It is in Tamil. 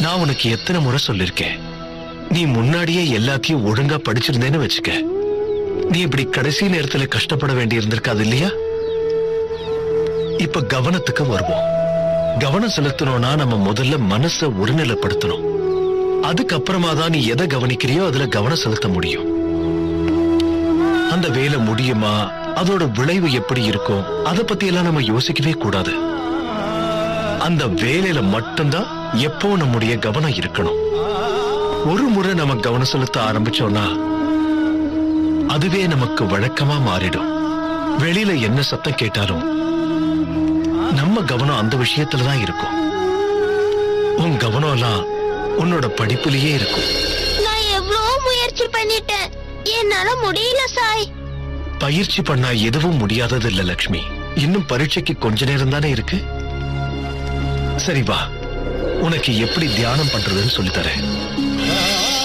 நான் உனக்கு எத்தனை முறை சொல்லிருக்கேன். நீ முன்னாடியே எல்லாத்தையும் ஒழுங்கா படிச்சிருந்தேன்னு வச்சுக்க. நீ இப்படி கடைசி நேரத்துல கஷ்டப்பட வேண்டி இருந்திருக்காது இல்லையா? இப்ப கவனத்துக்கு வருவோம். கவனம் செலுத்தணும்னா நம்ம முதல்ல மனசை ஒருநிலைப்படுத்தணும் அதுக்கப்புறமா தான் நீ எதை கவனிக்கிறியோ அதுல கவனம் செலுத்த முடியும். அந்த வேலை முடியுமா? அதோட விளைவு எப்படி இருக்கும்? அதை பத்தி எல்லாம் நம்ம யோசிக்கவே கூடாது. அந்த வேலையில மட்டும்தான் எப்போ நம்முடைய கவனம் இருக்கணும்? ஒரு முறை நம்ம கவனம் செலுத்த ஆரம்பிச்சோம்னா அதுவே நமக்கு வழக்கமா மாறிடும். வெளியில என்ன சத்தம் கேட்டாலும் நம்ம கவனம் அந்த விஷயத்துல தான் இருக்கும். உன் கவனம் எல்லாம் உன்னோட படிப்புலயே இருக்கும். நான் எவ்வளவு முயற்சி பண்ணிட்டேன். என்னால முடியல சாய். பயிற்சி பண்ணா எதுவும் முடியாதது இல்ல லக்ஷ்மி. இன்னும் பரீட்சைக்கு கொஞ்ச நேரம் தானே இருக்கு? சரி வா. உனக்கு எப்படி தியானம் பண்றதுன்னு சொல்லித்தரேன்